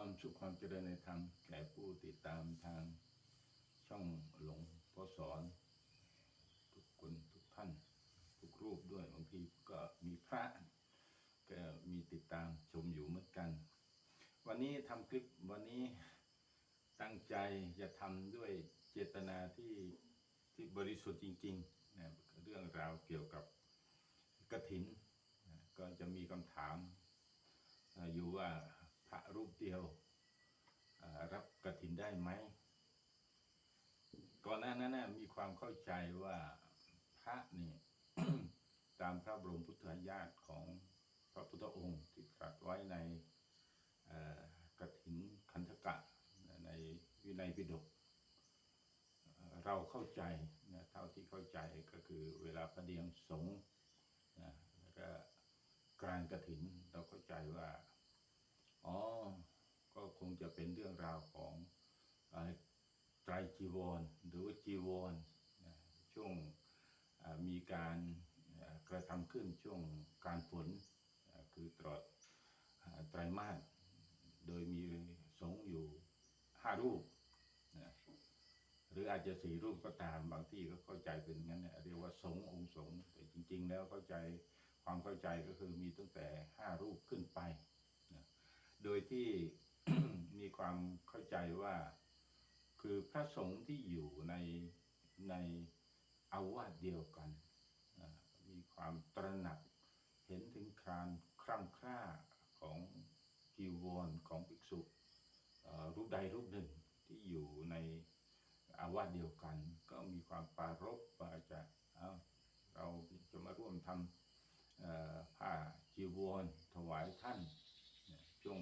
ความสุขความเจริญในธรรมแก่ผู้ติดตามทางช่องหลงพ่อสอน ทุกคนทุกท่าน ทุกรูปด้วยบางทีก็มีพระก็มีติดตามชมอยู่เหมือนกัน วันนี้ทำคลิปวันนี้ตั้งใจจะทำด้วยเจตนาที่ที่บริสุทธิ์จริงๆนะเรื่องราวเกี่ยวกับกระถินนะก็จะมีคำถามอ่าอยู่ว่า พระรูปเดียวรับกระถินได้ไหมก่อนหน้านั้นมีความเข้าใจว่าพระนี่ตามพระบรมพุทธญาติของพระพุทธองค์ที่ตรัสไว้ในเอ่อกฐินคันธกะในวินัยปิฎกเราเข้าใจนะเท่าที่เข้าใจก็คือเวลาพระเดียงสงฆ์นะแล้วก็การกระถินเราเข้าใจว่า จะเป็นเรื่องราวของไตรจีวร หรือว่าจีวรช่วงมีการกระทำขึ้นช่วงการฝนคือตลอดไตรมาสโดยมีสงฆ์อยู่ห้ารูปนะหรืออาจจะสี่รูปก็ตามบางที่ก็เข้าใจเป็นงั้นเนี่ยเรียกว่าสงฆ์องค์สงฆ์แต่จริง ๆ แล้วเข้าใจความเข้าใจก็คือมีตั้งแต่ห้ารูปขึ้นไปนะโดยที่ ความเข้าใจว่า คือพระสงฆ์ที่อยู่ในในอาวาสเดียวกัน มีความตระหนักเห็นถึงการคร่ำคร่าของจีวรของภิกษุรูปใดรูปหนึ่งที่อยู่ในอาวาสเดียวกัน ก็มีความปรารภว่าจะเาเราจะมาร่วมทำผ้าจีวรถวายท่านช่วง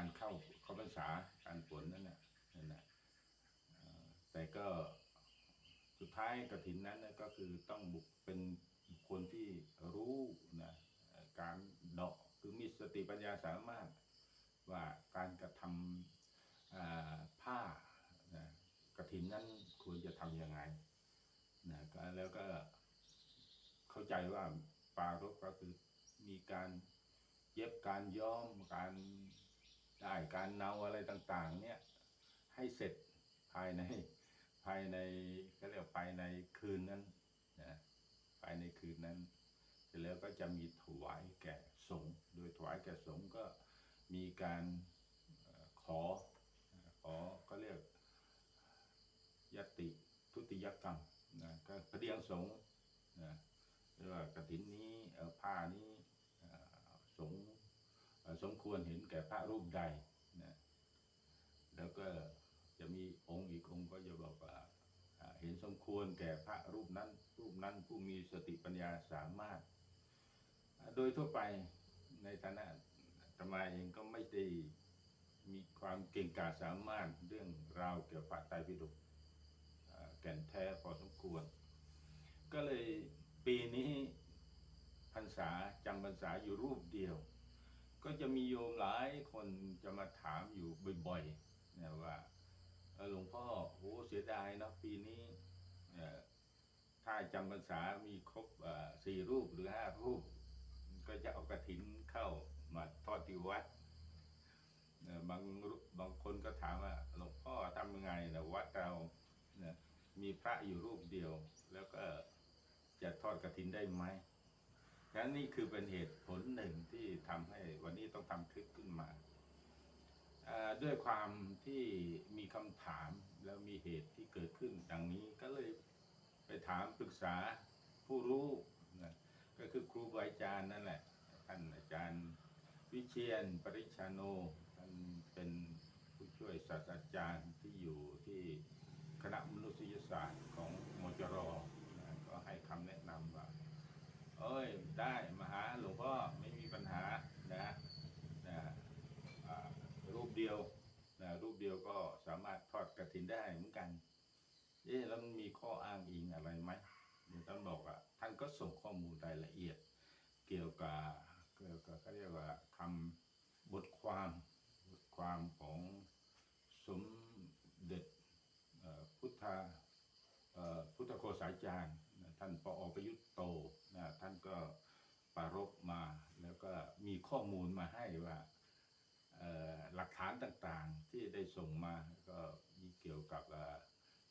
การเข้าเข้าพรรษาการฝนนั่นน่ะนั่นแหละแต่ก็สุดท้ายกระถินนั้นนะก็คือต้องบุกเป็นคคลที่รู้นะการเดาะคือมีสติปัญญาสามารถว่าการกระทำอ่าผ้านะกระถินนั้นควรจะทำยังไงนะก็แล้วก็เข้าใจว่าปลารบก็คือมีการเย็บการย้อมการ ได้การเนาอะไรต่างๆ เนี่ยให้เสร็จภายในภายในก็เรียกภายในคืนนั้นนะภายในคืนนั้นเสร็จแล้วก็จะมีถวายแก่สงฆ์โดยถวายแก่สงฆ์ก็มีการขอขอก็เรียกยติทุติยกรรมนะก็พระเดียงสงฆ์นะหรือว่ากฐินนี้เออผ้านี้ สมควรเห็นแก่พระรูปใดนะแล้วก็จะมีองค์อีกองค์ก็จะบอกว่าเห็นสมควรแก่พระรูปนั้น รูปนั้นผู้มีสติปัญญาสามารถ โดยทั่วไปในฐานะอาตมาเองก็ไม่ได้มีความเก่งกาจสามารถเรื่องราวเกี่ยวกับพระไตรปิฎกแก่นแท้พอสมควร ก็เลยปีนี้พรรษาจำพรรษาอยู่รูปเดียว ก็จะมีโยมหลายคนจะมาถามอยู่บ่อยๆนี่ยว่าหลวงพ่อโหเสียดายนะปีนี้ถ้าจำพรรษามีครบสี่รูปหรือห้ารูป ก็จะเอากระถินเข้ามาทอดที่วัดบางบางคนก็ถามว่าหลวงพ่อทำยังไงนะวัดเรามีพระอยู่รูปเดียว แล้วก็จะทอดกระถินได้ไหม ฉะนั้นนี่คือเป็นเหตุผลหนึ่งที่ทำให้วันนี้ต้องทำคลิปขึ้นมา ด้วยความที่มีคำถามแล้วมีเหตุที่เกิดขึ้นดังนี้ก็เลยไปถามปรึกษาผู้รู้นะก็คือครูบาอาจารย์นั่นแหละ ท่านอาจารย์วิเชียนปริชาโนท่านเป็นผู้ช่วยศาสตราจารย์ที่อยู่ที่คณะมนุษยศาสตร์ของมจรนะก็ให้คำแนะนำว่า เอ้ยได้มาหาหลวงพ่อไม่มีปัญหานะนะรูปเดียวนะรูปเดียวก็สามารถทอดกระถินได้เหมือนกันเอ๊ะแล้วมีข้ออ้างอิงอะไรไหมเดี๋ยวท่านบอกอะท่านก็ส่งข้อมูลรายละเอียด เกี่ยวกับเกี่ยวกับเขาเรียกว่าคำบทความบทความของสมเด็จพุทธาพุทธโฆษายจารย์ท่านปอประยุทธ์โต ท่านก็ปรบมาแล้วก็มีข้อมูลมาให้ว่าหลักฐานต่างๆที่ได้ส่งมาก็มีเกี่ยวกับ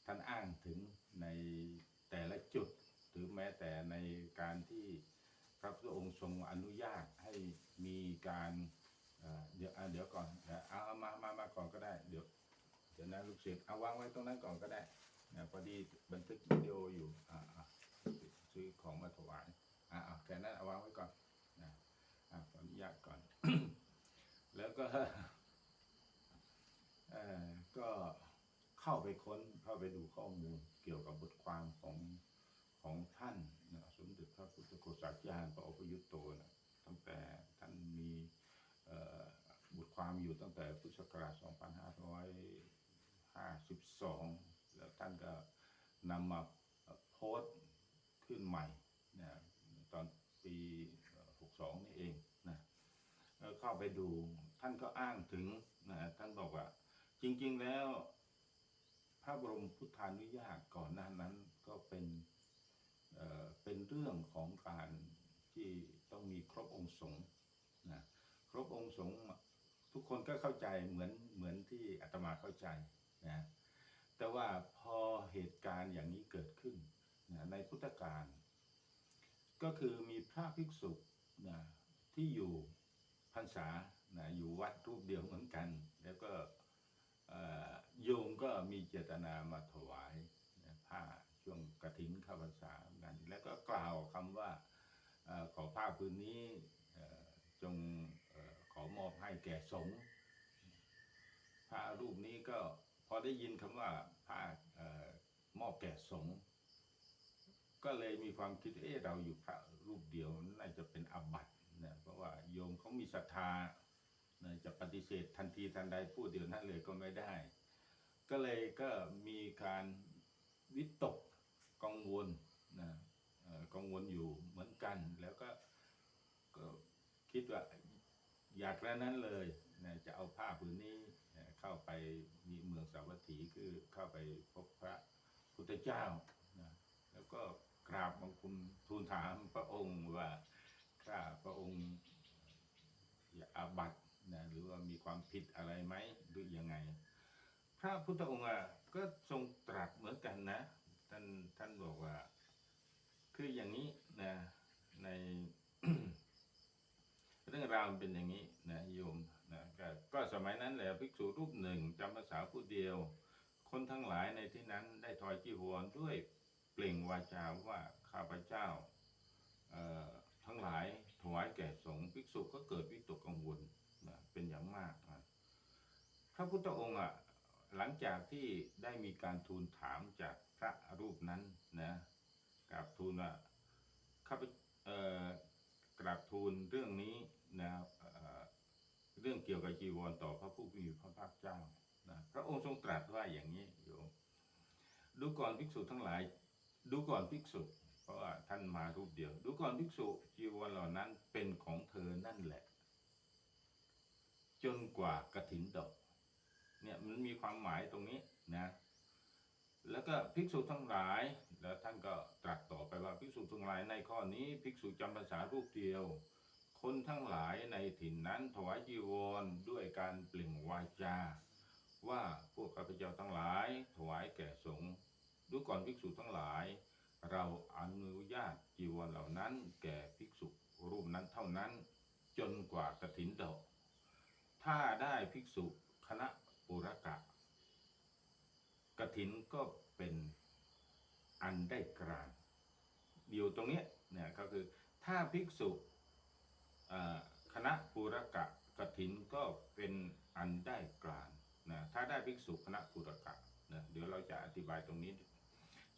ท่านอ้างถึงในแต่ละจุดหรือแม้แต่ในการที่พระพุทธองค์ทรงอนุญาตให้มีการเอ่อเดี๋ยวเดี๋ยวก่อนเอาเอามามามาก่อนก็ได้เดี๋ยวเดี๋ยวนะลูกศิษย์เอาวางไว้ตรงนั้นก่อนก็ได้นะพอดีบันทึกวิดีโออยู่อ่า ซื้อของมาถวายอ่าอ่าแค่นั้นเอาวางไว้ก่อนนะอ่าขออนุญาตก่อน แล้วก็เอ่อก็เข้าไปค้นเข้าไปดูข้อมูลเกี่ยวกับบทความของของท่านนะสมเด็จพระพุทธโฆษาจารย์พระอภยุตโตนะตั้งแต่ท่านมีบทความอยู่ตั้งแต่พุทธศักราช 2552 แล้วท่านก็นำมาโพสต์ ขึ้นใหม่นะตอนปี62นี่เองนะเข้าไปดูท่านก็อ้างถึงนะท่านบอกว่า จริง ๆ แล้วพระบรมพุทธานุญาตก่อนหน้านั้นก็เป็นเอ่อเป็นเรื่องของการที่ต้องมีครบองค์สงฆ์นะครบองค์สงฆ์ทุกคนก็เข้าใจเหมือนเหมือนที่อาตมาเข้าใจนะแต่ว่าพอเหตุการณ์อย่างนี้เกิดขึ้น นะในพุทธกาลก็คือมีพระภิกษุนะที่อยู่พรรษานะอยู่วัดรูปเดียวเหมือนกัน แล้วก็โยมก็มีเจตนามาถวายนะผ้าช่วงกระถินข้าพรรษานกัน แล้วก็กล่าวคำว่าอขอผ้าพื้นนี้จงอขอมอบให้แก่สงฆ์พระรูปนี้ก็พอได้ยินคำว่าผ้ามอบแก่สงฆ์ ก็เลยมีความคิดเอ๊ะเราอยู่พระรูปเดียวน่าจะเป็นอบัตนะเพราะว่าโยมเขามีศรัทธานะจะปฏิเสธทันทีทันใดพูดเดียวนั้นเลยก็ไม่ได้ ก็เลยก็มีการวิตกกังวลนะกังวลอยู่เหมือนกัน แล้วก็ก็คิดว่าอยากแล้วนั้นเลยนะจะเอาผ้าผืนนี้เข้าไปมีเมืองสาวัตถีคือเข้าไปพบพระพุทธเจ้านะแล้วก็ กราบบังคมทูลถามพระองค์ว่าข้าพระองค์อย่าอาบัตนะหรือว่ามีความผิดอะไรไหมหรือยังไง พระพุทธองค์อะก็ทรงตรัสเหมือนกันนะท่านท่านบอกว่า คืออย่างนี้นะในเรื่องราวมันเป็นอย่างนี้นะโยมนะก็ก็สมัยนั้นแหละภิกษุรูปหนึ่งจำภาษาผู้เดียว คนทั้งหลายในที่นั้นได้ถอยจีวรด้วย เปล่งวาจาว่าข้าพเจ้าทั้งหลายถวายแก่สงฆ์ภิกษุก็เกิดวิตกกังวลนะเป็นอย่างมากนะพระพุทธองค์อะหลังจากที่ได้มีการทูลถามจากพระรูปนั้นนะกราบทูลว่าข้าพเออกราบทูลเรื่องนี้นะเเรื่องเกี่ยวกับจีวรต่อพระผู้มีพระภาคเจ้านะพระองค์ทรงตรัสว่าอย่างนี้โยมดูก่อนภิกษุทั้งหลาย ดูก่อนภิกษุ เพราะว่าท่านมารูปเดียว ดูก่อนภิกษุจีวรเหล่านั้นเป็นของเธอนั่นแหละ จนกว่ากระถินดอกเนี่ยมันมีความหมายตรงนี้นะแล้วก็ภิกษุทั้งหลาย แล้วท่านก็ตรัสต่อไปว่าภิกษุทั้งหลายในข้อนี้ภิกษุจำภาษารูปเดียว คนทั้งหลายในถิ่นนั้นถวายจีวรด้วยการเปล่งวาจา ว่าพวกข้าพเจ้าทั้งหลาย ถวายแก่สงฆ์ ดูก่อนภิกษุทั้งหลาย เราอนุญาตจีวรเหล่านั้น แก่ภิกษุรูปนั้นเท่านั้น จนกว่ากฐินดอกถ้าได้ภิกษุคณะปุรกะกฐินก็เป็นอันได้กรานอยู่ตรงนี้เนี่ยก็คือถ้าภิกษุคณะปุรกะกฐินก็เป็นอันได้กรานนะถ้าได้ภิกษุคณะปุรกะนะเดี๋ยวเราจะอธิบายตรงนี้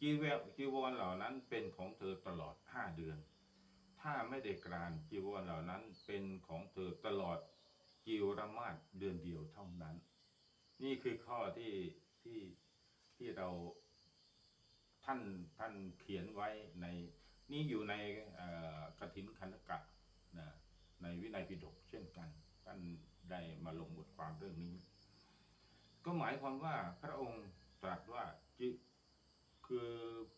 จีวลจีวรเหล่านั้นเป็นของเธอตลอดห้าเดือน ถ้าไม่ได้กรานจีวรเหล่านั้นเป็นของเธอตลอดจิวรมาศเดือนเดียวเท่านั้น นี่คือข้อที่ที่ที่เราท่านท่านเขียนไว้ในนี่อยู่ในเอ่อกฐินคันกะนะในวินัยปิฎกเช่นกัน ท่านได้มาลงบทความเรื่องนี้ ก็หมายความว่าพระองค์ตรัสว่าจิ คือ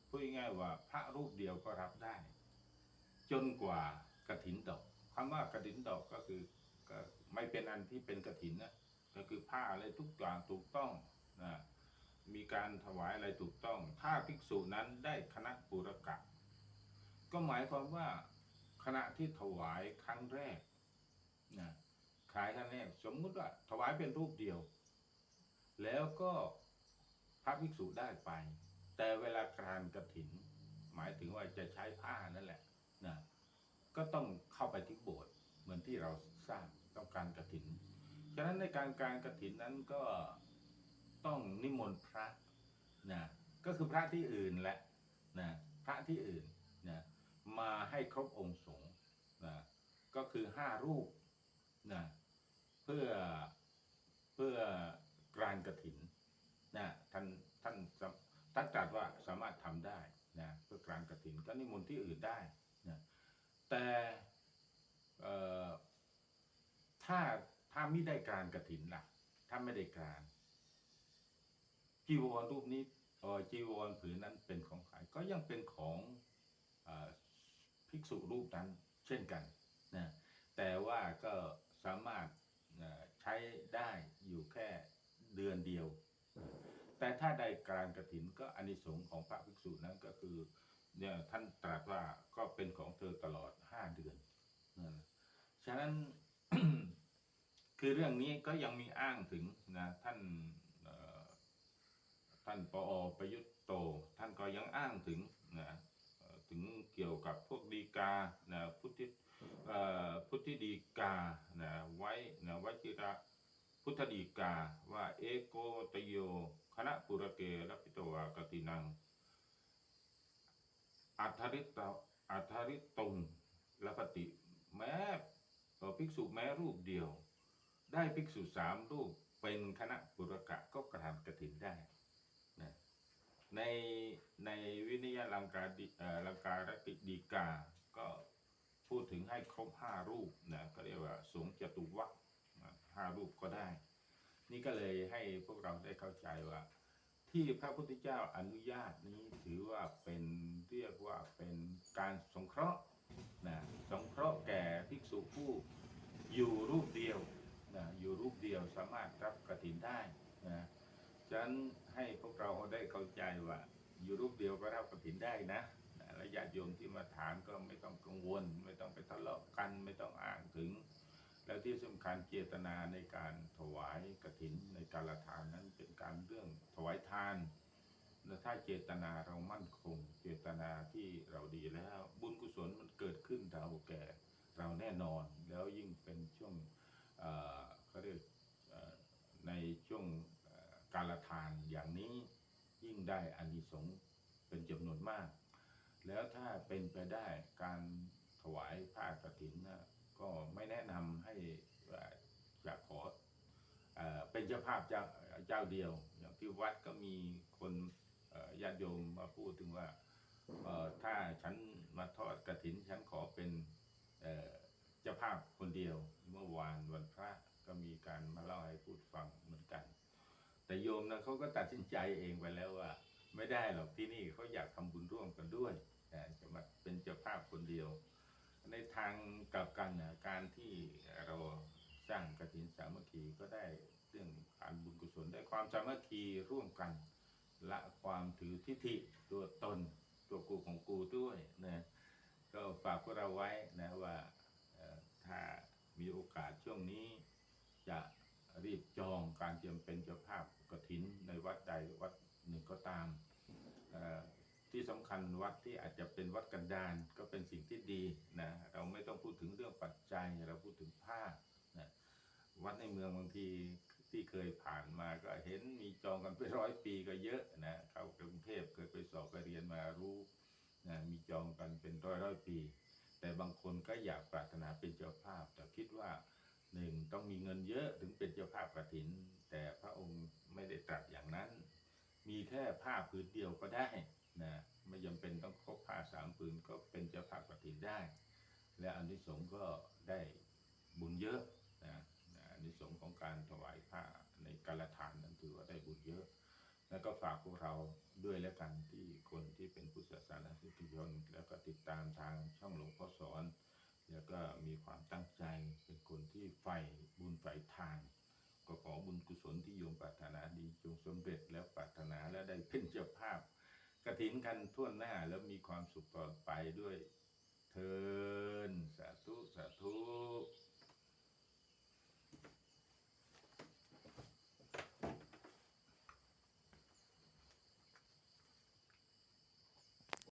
พูดง่ายๆว่าพระรูปเดียวก็รับได้ จนกว่ากระถินดอกคำว่ากระถินดอกก็คือก็ไม่เป็นอันที่เป็นกฐินนะก็คือผ้าอะไรทุกอย่างถูกต้องนะมีการถวายอะไรถูกต้อง ถ้าภิกษุนั้นได้คณะปุรกะ ก็หมายความว่าขณะที่ถวายครั้งแรกนะขายครั้งแรกสมมุติว่าถวายเป็นรูปเดียว แล้วก็พระภิกษุได้ไป แต่เวลาการกระถิน หมายถึงว่าจะใช้ผ้านั่นแหละนะก็ต้องเข้าไปที่โบสถ์เหมือนที่เราทราบต้องการกระถิน ฉะนั้นในการการกระถินนั้นก็ต้องนิมนต์พระนะก็คือพระที่อื่นแหละนะพระที่อื่นนะมาให้ครบองค์สงฆ์นะก็คือห้ารูปนะเพื่อเพื่อการกระถินนะท่านท่าน ท่านตรัสว่าสามารถทำได้นะเพื่อการกระถินก็นิมนต์ที่อื่นได้นะแต่ถ้าถ้าไม่ได้การกระถินล่ะ ถ้าไม่ได้การ จีวรรูปนี้จีวรผืนนั้นเป็นของใครก็ยังเป็นของอภิกษุรูปนั้นเช่นกันนะแต่ว่าก็สามารถใช้ได้อยู่แค่เดือนเดียว แต่ถ้าได้การกระถินก็อานิสงส์ของพระภิกษุนั้นก็คือเนี่ยท่านตรัสว่าก็เป็นของเธอตลอดห้าเดือนนะฉะนั้นคือเรื่องนี้ก็ยังมีอ้างถึงนะท่านท่านปอประยุทธ์โต ท่านก็ยังอ้างถึงนะถึงเกี่ยวกับพวกดีกานะพุทธิพุทธิดีกานะไว้นะวชิระพุทธดีกาว่าเอโกตโย คณะปุระเกรปิตวากตินัง อัทริตอัทริตงละปฏิแม้ภิกษุแม้รูปเดียว ได้ภิกษุสามรูปเป็นคณะปุรกะก็กระทำกระถินได้นะในในวินยลังการดิลังการติดีกา ก็พูดถึงให้ครบห้ารูปนะก็เรียกว่าสงฆ์จตุวัคนะห้ารูปก็ได้ นี่ก็เลยให้พวกเราได้เข้าใจว่า ที่พระพุทธเจ้าอนุญาตนี้ถือว่าเป็นเรียกว่าเป็นการสงเคราะห์นะสงเคราะห์แก่ภิกษุผู้อยู่รูปเดียวนะอยู่รูปเดียวสามารถรับกฐินได้นะฉะนั้นให้พวกเราได้เข้าใจว่า อยู่รูปเดียวก็รับกฐินได้นะนะและญาติโยมที่มาถามก็ไม่ต้องกังวล ไม่ต้องไปทะเลาะกันไม่ต้องอ้างถึง แล้วที่สำคัญเจตนาในการถวายกฐินในการละทานนั้นเป็นการเรื่องถวายทานและถ้าเจตนาเรามั่นคง เจตนาที่เราดีแล้วบุญกุศลมันเกิดขึ้นเราแก่เราแน่นอนแล้วยิ่งเป็นช่วงเขาเรียกในช่วงการละทานอย่างนี้ยิ่งได้อานิสงส์เป็นจำนวนมาก แล้วถ้าเป็นไปได้การถวายผ้ากฐินนะ ก็ไม่แนะนำให้ว่าจะขอเอเป็นเจ้าภาพเจ้าเจ้าเดียว อย่างที่วัดก็มีคนญาติโยมมาพูดถึงว่าถ้าฉันมาทอดกฐินฉันขอเป็นเอ่อเจ้าภาพคนเดียว เมื่อวานวันพระก็มีการมาเล่าให้พูดฟังเหมือนกัน แต่โยมนะเขาก็ตัดสินใจเองไปแล้วว่า ไม่ได้หรอกที่นี่เขาอยากทำบุญร่วมกันด้วยแต่จะมาเป็นเจ้าภาพคนเดียว ในทางกลับกันนะการที่เราสร้างกฐินสามัคคีก็ได้เรื่องการบุญกุศลได้ความสามัคคีร่วมกัน ละความถือทิฏฐิตัวตนตัวกูของกูด้วยนะก็ฝากพวกเราไว้นะว่าถ้ามีโอกาสช่วงนี้จะรีบจองการเตรียมเป็นเจ้าภาพกฐินในวัดใดวัดหนึ่งก็ตามอ่อ ที่สำคัญวัดที่อาจจะเป็นวัดกันดารก็เป็นสิ่งที่ดีนะเราไม่ต้องพูดถึงเรื่องปัจจัยเราพูดถึงผ้านะวัดในเมืองบางทีที่เคยผ่านมาก็เห็นมีจองกันไปร้อยปีก็เยอะนะเข้ากรุงเทพเคยไปสอบไปเรียนมารู้นะมีจองกันเป็นร้อยร้อยปี แต่บางคนก็อยากปรารถนาเป็นเจ้าภาพ แต่คิดว่าหนึ่งต้องมีเงินเยอะถึงเป็นเจ้าภาพกฐิน แต่พระองค์ไม่ได้ตรัสอย่างนั้น มีแค่ผ้าผืนเดียวก็ได้ นะไม่จาเป็นต้องคบพาสามปืนก็เป็นเจ้าภาพปฏินได้ และอันที่สงก็ได้บุญเยอะนะอันที่สงของการถวายผ้าในกาลฐานนั้นถือว่าได้บุญเยอะ แล้วก็ฝากพวกเราด้วยแล้วกันที่คนที่เป็นผู้ศาสนาสิทธิชนแล้วก็ติดตามทางช่องหลวงพ่อสอน แล้วก็มีความตั้งใจเป็นคนที่ใฝ่บุญใฝ่ทานก็ขอบุญกุศลที่โยมปรารถนาดีจงสมเร็จแล้วปรารถนาและได้เป็นเจ้าภาพ กระถินกันทั่วหน้าแล้วมีความสุขต่อไปด้วย เทินสาธุ สาธุ